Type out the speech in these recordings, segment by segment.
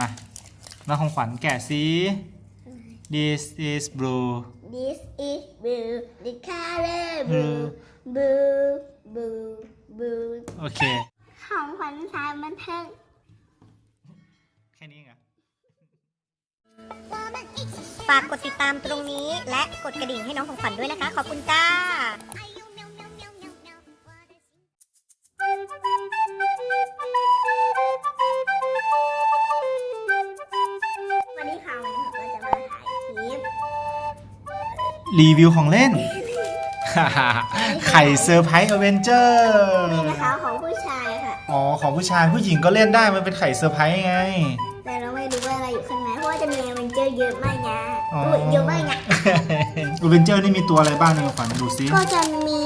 มาน้องของขวัญแกะสิ this is blue This is blue the color blue blue blue blue โอเค ของขวัญสายบันเทิงแค่นี้เหรอฝากกดติดตามตรงนี้และกดกระดิ่งให้น้องของขวัญด้วยนะคะ ขอบคุณจ้า รีวิวของเล่น ไข่เซอร์ไพรส์อเวนเจอร์นี่นะคะของผู้ชายค่ะ อ๋อ ของผู้ชายผู้หญิงก็เล่นได้มันเป็นไข่เซอร์ไพรส์ไง แต่เราไม่รู้ว่าอะไรอยู่ข้างในเพราะว่าจะมีอเวนเจอร์เยอะมากนะอ๋ออุ๊ ยเยอะมากนะอเวนเจอร์นี่มีตัวอะไรบ้างในของขวัญดูซิ ก็จะมี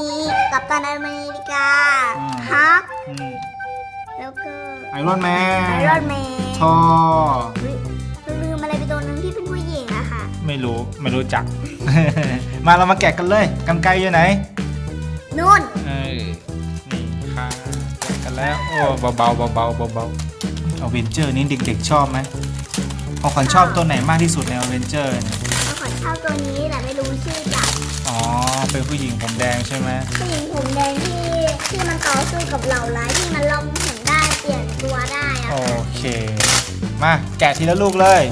กัปตันอเมริกาอืม ฮักอืมแล้วก็ไอรอนแมนไอรอนแมนทอลื ไม่รู้ไม่รู้จัก มาเรามาแกะกันเลยกันไกลอยู่ไหนนู่นเออนี่ค่ะแกะกันแล้วโอ้เบาๆเบาๆเบาๆเบาๆอเวนเจอร์นี่เด็ก ๆ ชอบไหมของขวัญชอบตัวไหนมากที่สุดในอเวนเจอร์เนี่ยเราขอเช่าตัวนี้แต่ไม่รู้ชื่อจักอ๋อเป็นผู้หญิงผมแดงใช่ไหมผู้หญิงผมแดงที่ที่มันต่อสู้กับเหล่าร้ายที่มันล่องหนได้เปลี่ยนตัวได้อะโอเค มาแกะทีละลูกเลย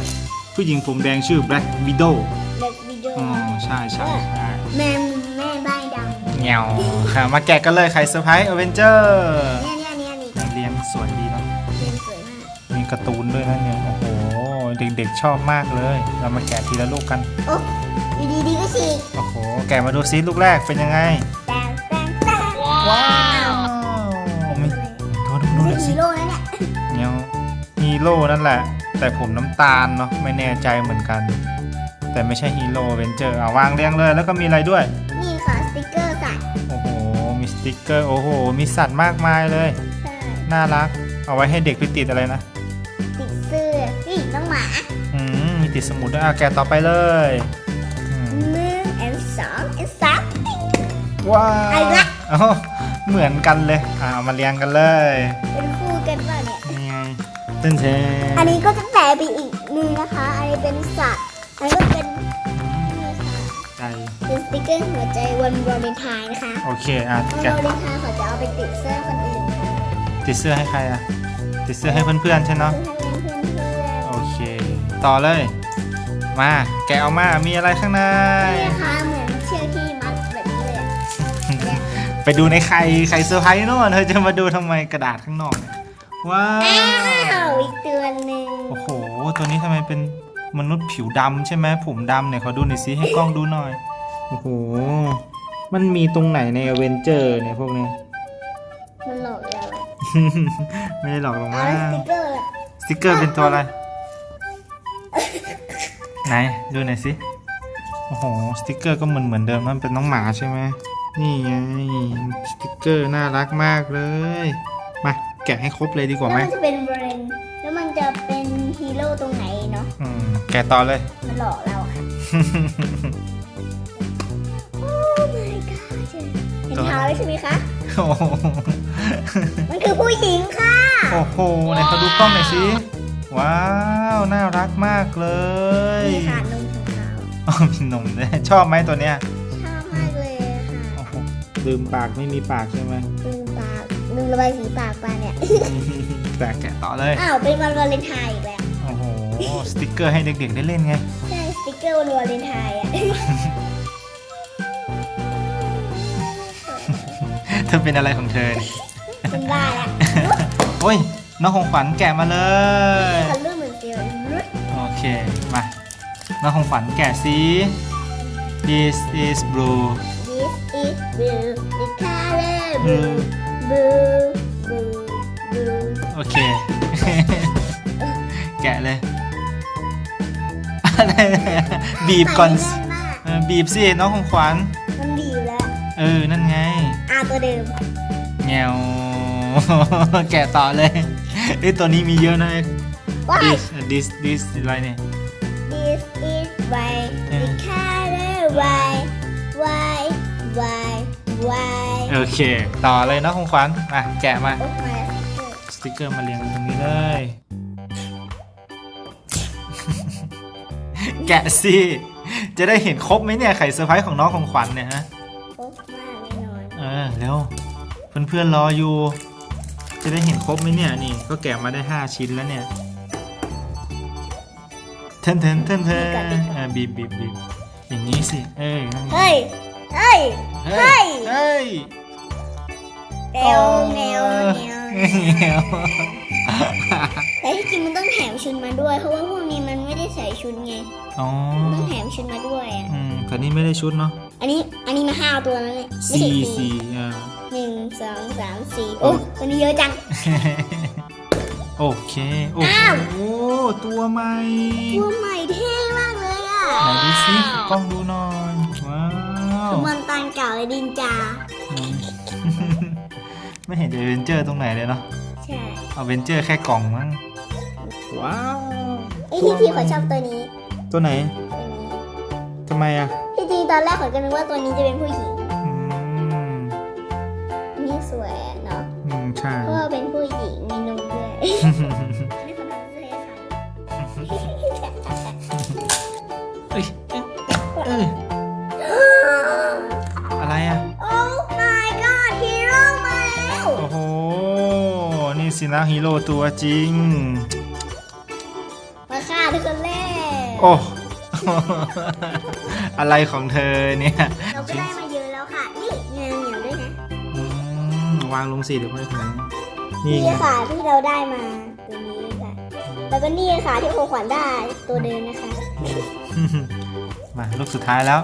ผู้หญิงผมแดงชื่อ Black Widow เด็กวิดีโออ๋อใช่ใช่ใช่แม่แม่ใบดเงาค่ะมาแกะกันเลยไข่เซอร์ไพรส์อเวนเจอร์ำเนี่ยเนี่ยเนี่ยนี่เรียงสวยดีเนาะเรียนสวยมากมีการ์ตูนด้วยนะเนี่ย โอ้โห เด็กๆชอบมากเลย เรามาแกะทีละลูกกัน โอ้อยู่ดีๆก็ฉีกโอ้โห แกะมาดูซิลูกแรกเป็นยังไง แตงแตงแตงว้าวมีตัวดูดูหเป็น่นอยฮีสิโร่นะเนี่ยเงี้ยวฮีโร่นั่นแหละ แต่ผมน้ำตาลเนาะไม่แน่ใจเหมือนกัน แต่ไม่ใช่ฮีโร่เวนเจอร์อะวางเรียงเลย แล้วก็มีอะไรด้วย นี่ค่ะสติกเกอร์สัตว์โอ้โห มีสติกเกอร์โอ้โห มีสัตว์มากมายเลย ใช่น่ารัก เอาไว้ให้เด็กไปติดอะไรนะติดเสื้อนี่น้องหมาอืมมีติดสมุดด้วยอะแกะต่อไปเลยอืมหนึ่งแอนสองแอนสาม ว้าไอ้วละเอ้าเหมือนกันเลยอะเอามาเรียงกันเลย เป็นคู่กันเปล่าเนี่ยนี่ไง เต้นเทอันนี้ก็จะแปลไปอีกหนึงนะคะ อันนี้เป็นสัตว์ อันนี้ก็เป็นนี่ค่ะใจเป็นสติกเกอร์หัวใจวันวาเลนไทน์นะคะโอเคอะวันแกะวาเลนไทน์เขาจะเอาไปติดเสื้อคนอื่นนะคะติดเสื้อให้ใครอะติดเสื้อให้เพื่อนๆใช่เนาะเพื่อนเพื่อนเพื่อนโอเค ต่อเลย มาแกะออกมามีอะไรข้างใน นี่นะคะเหมือนเชือกที่มัดแบบนี้เลยอะเนี่ยไปดูในไข่ไข่เซอร์ไพรส์โน่นเธอจะมาดูทำไมกระดาษข้างนอกเนี่ย ว้าอ้าวว อีกตัวหนึ่งโอ้โห ตัวนี้ทำไมเป็นมนุษย์ผิวดำใช่ไหมผมดำเนี่ยขอดูหน่อยสิให้กล้องดูหน่อย โอ้โห มันมีตรงไหนในอเวนเจอร์เนี่ยพวกนี้ มันหลอกเราอะไม่ได้หลอกลงเอามาแล้วสติกเกอร์ล่ะสติกเกอร์เป็นตัวอะไร ไหนดูหน่อยสิ โอ้โห สติกเกอร์ก็เหมือนเหมือนเดิมมันเป็นน้องหมาใช่ไหมนี่ไง สติกเกอร์น่ารักมากเลยมา แกะให้ครบเลยดีกว่าแล้วไหมมันจะเป็นเบรนแล้วมันจะเป็นฮีโร่ตรงไหนเนาะอืมแกะต่อเลย มันหลอกเราอะค่ะ โอ้ my god เห็นเท้าแล้วใช่ไหมคะ โอ้โหมันคือผู้หญิงค่ะ โอ้โหไหนเขาดูกล้องหน่อยสิว้าว น่ารักมากเลยนี่ค่ะนมของเขาอ๋อมีนมด้วยชอบไหมตัวเนี้ยชอบมากเลยค่ะ โอ้โหลืมปากไม่มีปากใช่ไหมลืมปา กลืมระบายสีปากไปเนี่ย แต่แกะต่อเลย อ้าว เป็นวันวาเลนไทน์อีกแล้ว โอ้โห สติกเกอร์ให้เด็กๆได้เล่นไง ใช่สติกเกอร์วันวาเลนไทน์อะ เธอเป็นอะไรของเธอเป็นบ้าละโอ้ย น้องของขวัญแกะมาเลย คันรูปเหมือนเซลล์รุดโอเค มา น้องของขวัญแกะสิ This is blue This is blue the color blue blue blue blue โอเค แกะเลยอะไรบีบก่อนใส่แน่นมากเออบีบสิน้องของขวัญมันบีบแล้ว เออ นั่นไง อ่าตัวเดิมแงว แกะต่อเลยเอ้ยตัวนี้มีเยอะนะว้าย this this this อะไรเนี่ย This is white อเค ต่อเลยน้องของขวัญมาแกะมาโอ้ my สติกเกอร์มาเรียงตรงนี้เลย แกะสิ จะได้เห็นครบไหมเนี่ยไข่เซอร์ไพรส์ของน้องของขวัญเนี่ยฮะครบมากแน่นอนเออเร็วเพื่อนๆรออยู่ จะได้เห็นครบไหมเนี่ยนี่ ก็แกะมาได้ 5 ชิ้นแล้วเนี่ยเทนเทนเทนเทนเออบีบบีบบีบอย่างนี้สิ เอ้ยนั่นไงเฮ้ย เฮ้ย เฮ้ยเฮ้ย แนวแนวแนวแนวแต่ที่จริงมันต้องแถมชุดมาด้วย เพราะว่าพวกนี้มันไม่ได้ใส่ชุดไงอ๋อต้องแถมชุดมาด้วยอะอืมแต่นี่ไม่ได้ชุดเนาะอันนี้อันนี้มาห้าตัวแล้วเนี่ยไม่สี่ใช่สี่สี่อ่าหนึ่งสองสามสี่โอ้ตัวนี้เยอะจัง โอเค โอ้อ้าวโหตัวใหม่ ตัวใหม่เท่มากเลยอะ ไหนดูสิกล้องดูหน่อย ว้าวคือมันตอนเก่าเลยดินจาอืม ไม่เห็นจะเวนเจอร์ตรงไหนเลยเนาะใช่เอาเวนเจอร์แค่กล่องมั้งว้าวไอ้ที่พี่ขอชอบตัวนี้ตัวไหนตัวนี้ทำไมอะที่จริงตอนแรกขอก็นึกว่าตัวนี้จะเป็นผู้หญิงอืมอันนี่สวยอะเนาะอืมใช่เพราะว่าเป็นผู้หญิงมีนมด้วย สินะฮีโร่ตัวจริง มาฆ่าทุกคนแรกโอ้ อะไรของเธอเนี่ยเราก็ได้มาเยอะแล้วค่ะ นี่เงินเหนียวด้วยนะอืมวางลงสิเดี๋ยวไม่ถึงนี่นี่ไงค่ะที่เราได้มาตัวนี้ค่ะ แล้วก็นี่ค่ะที่โอขวัญได้ตัวเดิมนะคะ มาลูกสุดท้ายแล้ว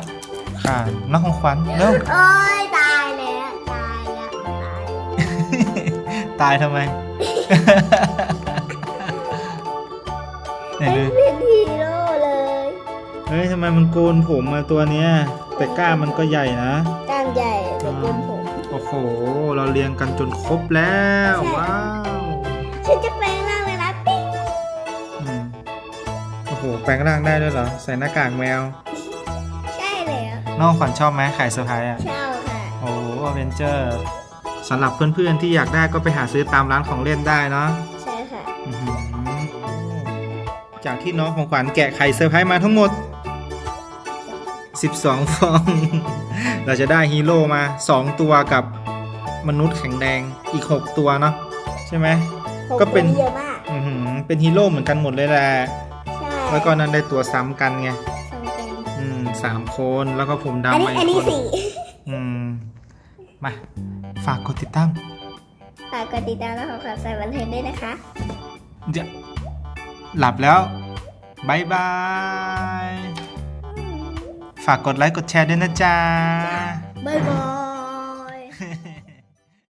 ค่ะน้องของขวัญเริ่ม โอ้ยตายแล้วตายแล้วตายแล้ว ตายทำไม ไหนดูเป็นฮีโร่เลยเฮ้ยทำไมมันโกนผมมาตัวเนี้ย แต่กล้ามมันก็ใหญ่นะ กล้ามใหญ่แต่กลมผม โอ้โห เราเรียงกันจนครบแล้วใช่ ว้าวฉันจะแปลงร่างเลยนะปิ๊งอืมโอ้โหแปลงร่างได้ด้วยเหรอ ใส่หน้ากากแมว ใช่แล้วน้องขวัญชอบไหมไข่เซอร์ไพรส์อะเช่าค่ะ โอ้อเวนเจอร์ สำหรับเพื่อนๆที่อยากได้ก็ไปหาซื้อตามร้านของเล่นได้เนาะใช่ค่ะ อื้อหือจากที่น้องของขวัญแกะไข่เซอร์ไพรส์มาทั้งหมด 12 ฟอง เราจะได้ฮีโร่มา 2 ตัวกับมนุษย์แข็งแดงอีก 6 ตัวเนาะใช่ไหมก็เป็นผมเยอะมากอื้อหือเป็นฮีโร่เหมือนกันหมดเลยแหละ ใช่แล้วก็นั้นได้ตัวซ้ำกันไง สองเป็นอืมสามคนแล้วก็ผมอันดำนี้มาอีอันกนี้คนสี่ อืม มา ฝากกดติดตามฝากกดติดตามและขอความใส่บันเทิงด้วยนะคะเดี๋ยวหลับแล้วบายบาย ฝากกดไลค์กดแชร์ด้วยนะจ๊ะ บ๊ายบ